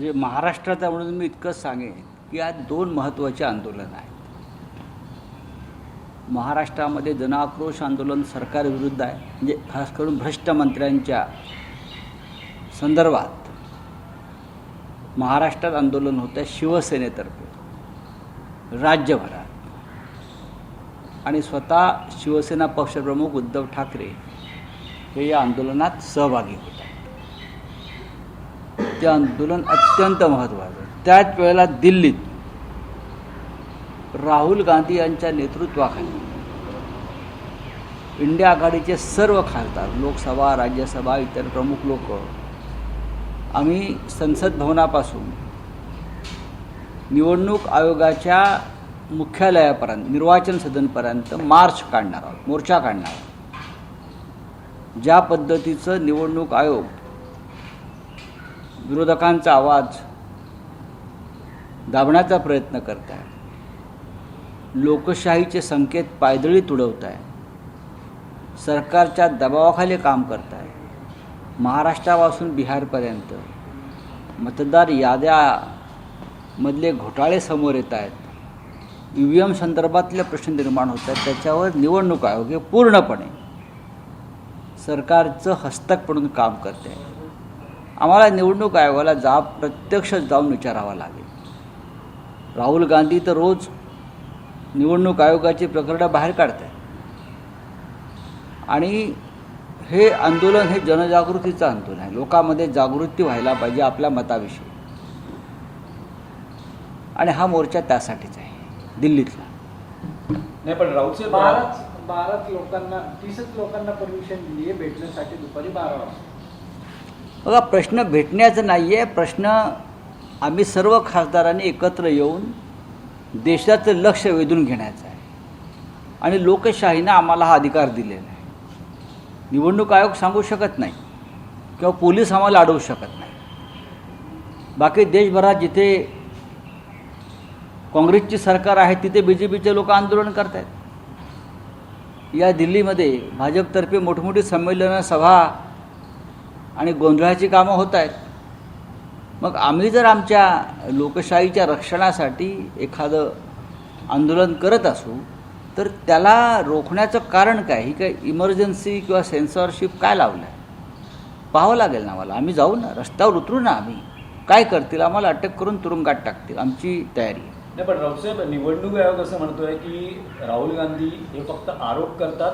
म्हणजे महाराष्ट्राचा म्हणून मी इतकंच सांगेन की आज दोन महत्त्वाचे आंदोलन आहेत. महाराष्ट्रामध्ये जनाक्रोश आंदोलन सरकारविरुद्ध आहे. म्हणजे खास करून भ्रष्ट मंत्र्यांच्या संदर्भात महाराष्ट्रात आंदोलन होतं आहे शिवसेनेतर्फे. राज्यभरात. आणि स्वतः शिवसेना पक्षप्रमुख उद्धव ठाकरे हे या आंदोलनात सहभागी होते. ते आंदोलन अत्यंत महत्त्वाचं त्याच वेळेला दिल्लीत राहुल गांधी यांच्या नेतृत्वाखाली इंडिया आघाडीचे सर्व खासदार लोकसभा राज्यसभा इतर प्रमुख लोक आम्ही संसद भवनापासून निवडणूक आयोगाच्या मुख्यालयापर्यंत निर्वाचन सदनपर्यंत मार्च काढणार आहोत मोर्चा काढणार आहोत. ज्या पद्धतीचं निवडणूक आयोग विरोधकांचा आवाज दाबण्याचा प्रयत्न करत आहे लोकशाहीचे संकेत पायदळी तुडवत आहे सरकारच्या दबावाखाली काम करत आहे महाराष्ट्रापासून बिहारपर्यंत मतदार याद्यामधले घोटाळे समोर येत आहेत ई व्ही एम संदर्भातले प्रश्न निर्माण होत आहेत त्याच्यावर निवडणूक आयोग हे पूर्णपणे सरकारचं हस्तक पडून काम करते आहे आम्हाला निवडणूक आयोगाला जा प्रत्यक्ष जाऊन विचारावा लागेल. राहुल गांधी तर रोज निवडणूक आयोगाची प्रकरणं बाहेर काढत आहे आणि हे आंदोलन हे जनजागृतीचं आंदोलन आहे. लोकांमध्ये जागृती व्हायला पाहिजे आपल्या मताविषयी. आणि हा मोर्चा त्यासाठीच आहे. दिल्लीतला. नाही पण राऊत साहेब बाराच बाराच लोकांना तीसच लोकांना परमिशन दिली आहे भेटण्यासाठी. दुपारी बारा वाजता. बघा प्रश्न भेटण्याचं नाही आहे प्रश्न आम्ही सर्व खासदारांनी एकत्र येऊन देशाचं लक्ष वेधून घेण्याचं आहे. आणि लोकशाहीनं आम्हाला हा अधिकार दिलेला आहे. निवडणूक आयोग सांगू शकत नाही किंवा पोलीस आम्हाला अडवू शकत नाही. बाकी देशभरात जिथे काँग्रेसची सरकार आहे तिथे बी जे पीचे लोक आंदोलन करत आहेत या दिल्लीमध्ये भाजपतर्फे मोठमोठी संमेलनं सभा आणि गोंधळाची कामं होत आहेत. मग आम्ही जर आमच्या लोकशाहीच्या रक्षणासाठी एखादं आंदोलन करत असू तर त्याला रोखण्याचं कारण काय? ही काय इमर्जन्सी किंवा सेन्सॉरशिप काय लावलं आहे पाहावं लागेल ना मला आम्ही जाऊ ना. रस्त्यावर उतरू ना आम्ही. काय करतील? आम्हाला अटक करून तुरुंगात टाकतील. आमची तयारी आहे. नाही पण राऊसाहेब निवडणूक आयोग असं म्हणतोय की राहुल गांधी हे फक्त आरोप करतात.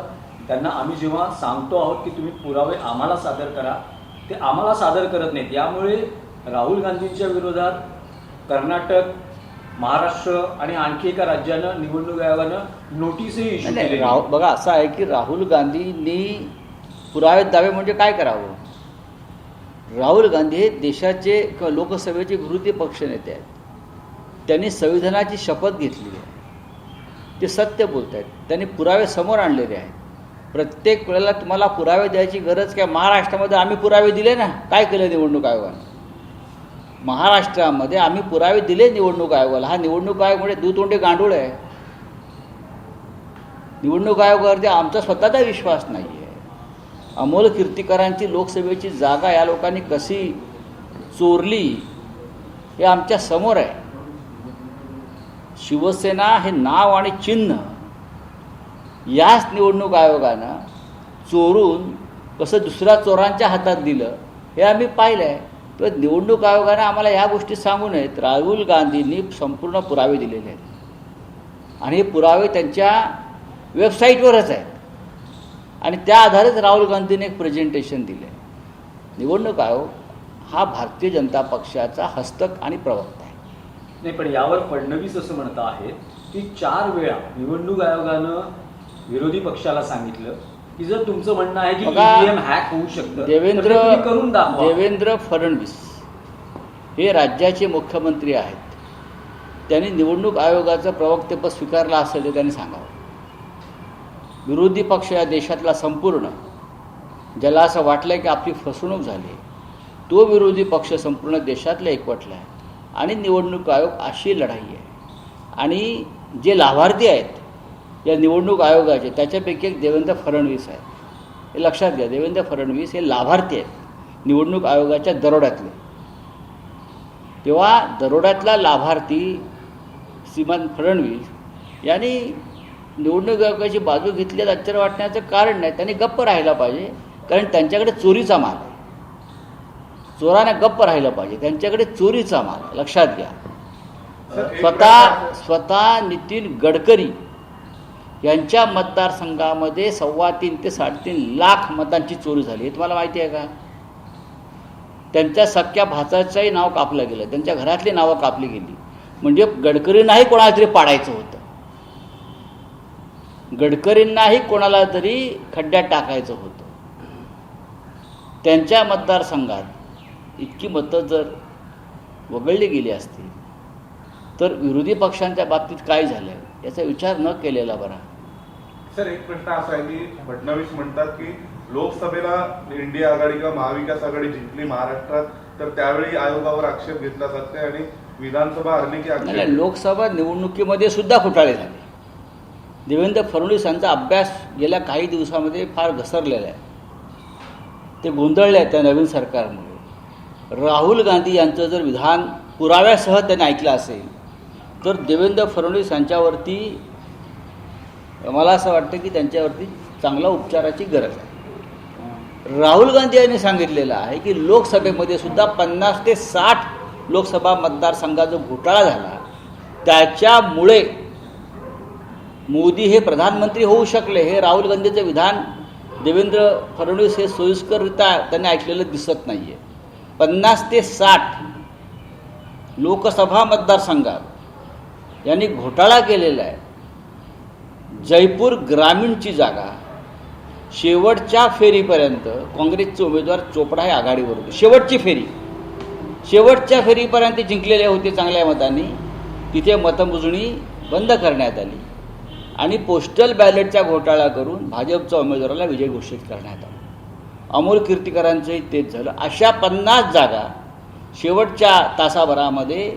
त्यांना आम्ही जेव्हा सांगतो आहोत की तुम्ही पुरावे आम्हाला सादर करा ते आम्हाला सादर करत नाहीत. यामुळे राहुल गांधींच्या विरोधात कर्नाटक महाराष्ट्र आणि आणखी एका राज्यानं निवडणूक आयोगानं नोटीसही इश्यू केली राहुल बघा असं आहे की राहुल गांधींनी पुरावे दावे म्हणजे काय करावं? राहुल गांधी हे देशाचे किंवा लोकसभेचे विरोधी पक्षनेते आहेत. त्यांनी संविधानाची शपथ घेतली आहे. ते सत्य बोलत आहेत त्यांनी पुरावे समोर आणलेले आहेत. प्रत्येक वेळेला तुम्हाला पुरावे द्यायची गरज काय? महाराष्ट्रामध्ये आम्ही पुरावे दिले ना. काय केलं निवडणूक आयोगानं महाराष्ट्रामध्ये आम्ही पुरावे दिले निवडणूक आयोगाला हा निवडणूक आयोग म्हणजे दुतोंडे गांडूळ आहे. निवडणूक आयोगावरती आमचा स्वतःचा विश्वास नाही आहे अमोल कीर्तिकरांची लोकसभेची जागा या लोकांनी कशी चोरली हे आमच्यासमोर आहे. शिवसेना हे नाव आणि चिन्ह याच निवडणूक आयोगानं चोरून कसं दुसऱ्या चोरांच्या हातात दिलं हे आम्ही पाहिलं आहे तर निवडणूक आयोगानं आम्हाला या गोष्टी सांगू नयेत. राहुल गांधींनी संपूर्ण पुरावे दिलेले आहेत. आणि हे पुरावे त्यांच्या वेबसाईटवरच आहेत. आणि त्या आधारेच राहुल गांधींनी एक प्रेझेंटेशन दिलं आहे निवडणूक आयोग हा भारतीय जनता पक्षाचा हस्तक आणि प्रवक्ता आहे. नाही पण यावर फडणवीस असं म्हणत आहेत की चार वेळा निवडणूक आयोगानं विरोधी पक्षाला सांगितलं की जर तुमचं म्हणणं आहे की बघा, ईव्हीएम हॅक होऊ शकतं तर ते देवेंद्र तुम्ही करून दाखवा. देवेंद्र फडणवीस हे राज्याचे मुख्यमंत्री आहेत. त्यांनी निवडणूक आयोगाचं प्रवक्तेपद स्वीकारलं असेल तर त्यांनी सांगावं. विरोधी पक्ष या देशातला संपूर्ण ज्याला असं वाटलं की आपली फसवणूक झाली तो विरोधी पक्ष संपूर्ण देशातला एकवटला आहे. आणि निवडणूक आयोग अशी लढाई आहे. आणि जे लाभार्थी आहेत या निवडणूक आयोगाचे त्याच्यापैकी एक देवेंद्र फडणवीस आहे. हे लक्षात घ्या देवेंद्र फडणवीस हे लाभार्थी आहेत. निवडणूक आयोगाच्या दरोड्यातले. तेव्हा दरोड्यातला लाभार्थी श्रीमान फडणवीस यांनी निवडणूक आयोगाची बाजू घेतली आश्चर्य वाटण्याचं कारण नाही. त्यांनी गप्प राहायला पाहिजे कारण त्यांच्याकडे चोरीचा माल आहे. चोराने गप्प राहिलं पाहिजे त्यांच्याकडे चोरीचा माल लक्षात घ्या. स्वतः स्वतः नितीन गडकरी यांच्या मतदारसंघामध्ये सव्वा तीन ते साडेतीन लाख मतांची चोरी झाली. हे तुम्हाला माहिती आहे का? त्यांच्या सख्या भाचाचंही नाव कापलं गेलं. त्यांच्या घरातली नावं कापली गेली. म्हणजे गडकरींनाही कोणाला तरी पाडायचं होतं. गडकरींनाही कोणाला तरी खड्ड्यात टाकायचं होतं. त्यांच्या मतदारसंघात इतकी मतं जर वगळली गेली असतील तर विरोधी पक्षांच्या बाबतीत काय झालं याचा विचार न केलेला बरा. सर एक प्रश्न असा आहे की फडणवीस म्हणतात की लोकसभेला इंडिया आघाडी किंवा महाविकास आघाडी जिंकली महाराष्ट्रात तर त्यावेळी आयोगावर आक्षेप घेतला जाते आणि विधानसभा हरली की आक्षेप नाही, लोकसभा निवडणुकीमध्ये सुद्धा घोटाळे झाले. देवेंद्र फडणवीस यांचा अभ्यास गेल्या काही दिवसामध्ये फार घसरलेला आहे. ते गोंधळले आहेत त्या नवीन सरकारमुळे. राहुल गांधी यांचं जर विधान पुराव्यासह त्यांनी ऐकलं असेल तर देवेंद्र फडणवीस यांच्यावरती मला असं वाटतं की त्यांच्यावरती चांगला उपचाराची गरज आहे. राहुल गांधी यांनी सांगितलेलं आहे की लोकसभेमध्ये सुद्धा पन्नास ते साठ लोकसभा मतदारसंघात जो घोटाळा झाला त्याच्यामुळे मोदी हे प्रधानमंत्री होऊ शकले हे राहुल गांधीचं विधान देवेंद्र फडणवीस हे सोयीस्कररित्या त्यांनी ऐकलेलं दिसत नाही आहे पन्नास ते साठ लोकसभा मतदारसंघात यांनी घोटाळा केलेला आहे. जयपूर ग्रामीणची जागा. शेवटच्या फेरीपर्यंत काँग्रेसचे उमेदवार चोपडा हे आघाडीवर होते. शेवटची फेरी. शेवटच्या फेरीपर्यंत जिंकलेले होते चांगल्या मतांनी. तिथे मतमोजणी बंद करण्यात आली. आणि पोस्टल बॅलेटचा घोटाळा करून भाजपच्या उमेदवाराला विजय घोषित करण्यात आला. अमोल कीर्तिकरांचंही तेच झालं. अशा पन्नास जागा शेवटच्या तासाभरामध्ये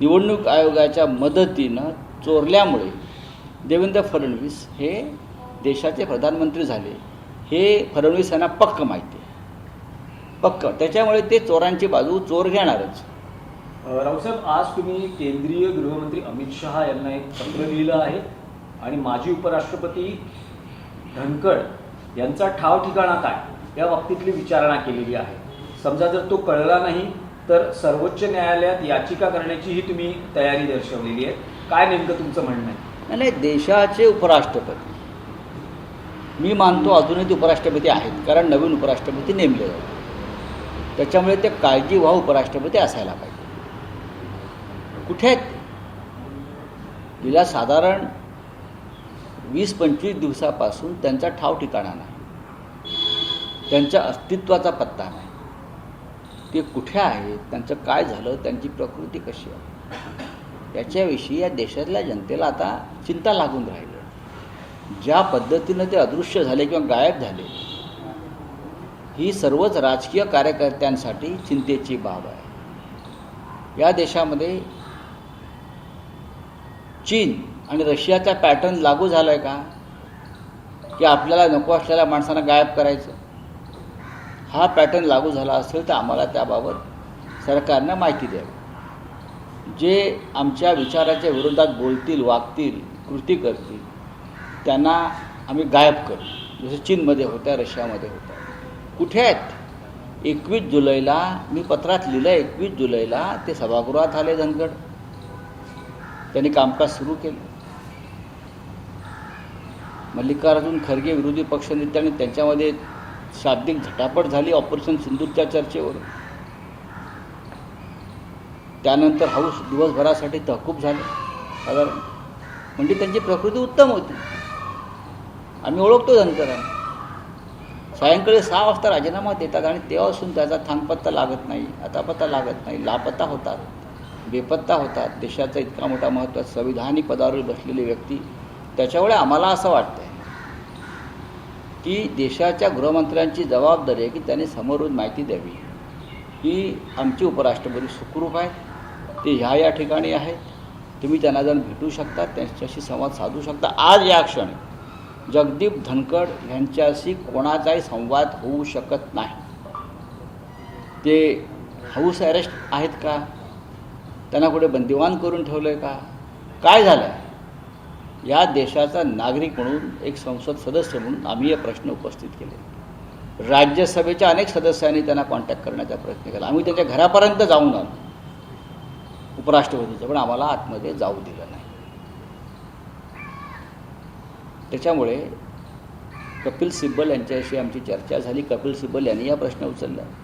निवडणूक आयोगाच्या मदतीनं चोरल्यामुळे देवेंद्र फडणवीस हे देशाचे प्रधानमंत्री झाले. हे फडणवीस यांना पक्क माहिती आहे. पक्क. त्याच्यामुळे ते चोरांची बाजू चोर घेणारच. अ, रावसाहेब आज तुम्ही केंद्रीय गृहमंत्री अमित शहा यांना एक पत्र लिहिलं आहे आणि माजी उपराष्ट्रपती धनखड यांचा ठाव ठिकाणा काय? या बाबतीतली विचारणा केलेली आहे. समजा जर तो कळला नाही तर सर्वोच्च न्यायालयात याचिका करण्याची ही तुम्ही तयारी दर्शवलेली आहे. काय नेमकं तुमचं म्हणणं आहे? नाही, नाही देशाचे उपराष्ट्रपती. मी मानतो अजूनही ते उपराष्ट्रपती आहेत कारण नवीन उपराष्ट्रपती नेमले जातात. त्याच्यामुळे ते काळजी व्हा उपराष्ट्रपती असायला पाहिजे. कुठे आहेत गेल्या साधारण वीस पंचवीस दिवसापासून त्यांचा ठाव ठिकाणा नाही. त्यांच्या अस्तित्वाचा पत्ता नाही. ते कुठे आहेत त्यांचं काय झालं त्यांची प्रकृती कशी आहे? याच्याविषयी या देशातल्या जनतेला आता चिंता लागून राहिली. ज्या पद्धतीनं ते अदृश्य झाले किंवा गायब झाले ही सर्वच राजकीय कार्यकर्त्यांसाठी चिंतेची बाब आहे. या देशामध्ये चीन आणि रशियाचा पॅटर्न लागू झाला आहे का? की आपल्याला नको असलेल्या माणसांना गायब करायचं? हा पॅटर्न लागू झाला असेल तर आम्हाला त्याबाबत सरकारनं माहिती द्यावी. जे आमच्या विचाराच्या विरोधात बोलतील वागतील कृती करतील त्यांना आम्ही गायब करू. जसं चीनमध्ये होत्या रशियामध्ये होत्या. कुठे आहेत? एकवीस जुलैला मी पत्रात लिहिलं एकवीस जुलैला ते सभागृहात आले धनगड त्यांनी कामकाज सुरू केलं. मल्लिकार्जुन खरगे विरोधी पक्षनेत्यांनी त्यांच्यामध्ये शाब्दिक झटापट झाली. ऑपरेशन सिंधूरच्या चर्चेवर त्यानंतर हाऊस दिवसभरासाठी तहकूब झाले. साधारण म्हणजे त्यांची प्रकृती उत्तम होती. आम्ही ओळखतो धनकरांना. सायंकाळी सहा वाजता राजीनामा देतात आणि तेव्हापासून त्याचा थांगपत्ता लागत नाही आता पत्ता लागत नाही लापत्ता होतात बेपत्ता होतात. देशाचा इतका मोठा महत्त्वाचा संविधानिक पदावर बसलेली व्यक्ती त्याच्यामुळे आम्हाला असं वाटतं आहे की देशाच्या गृहमंत्र्यांची जबाबदारी आहे की त्यांनी समोरून माहिती द्यावी. की आमचे उपराष्ट्रपती सुखरूप आहेत. ते ह्या या ठिकाणी आहेत. तुम्ही त्यांना जाऊन भेटू शकता त्यांच्याशी संवाद साधू शकता. आज या क्षणी जगदीप धनखड यांच्याशी कोणाचाही संवाद होऊ शकत नाही. ते हाऊस अरेस्ट आहेत का? त्यांना कुठे बंदिवान करून ठेवलं आहे का? काय झालं आहे या देशाचा नागरिक म्हणून एक संसद सदस्य म्हणून आम्ही हे प्रश्न उपस्थित केले. राज्यसभेच्या अनेक सदस्यांनी त्यांना कॉन्टॅक्ट करण्याचा प्रयत्न केला. आम्ही त्यांच्या घरापर्यंत जाऊन आलो. उपराष्ट्रपतीचं पण आम्हाला आतमध्ये जाऊ दिलं नाही. त्याच्यामुळे कपिल सिब्बल यांच्याशी आमची चर्चा झाली. कपिल सिब्बल यांनी या प्रश्न उचलला.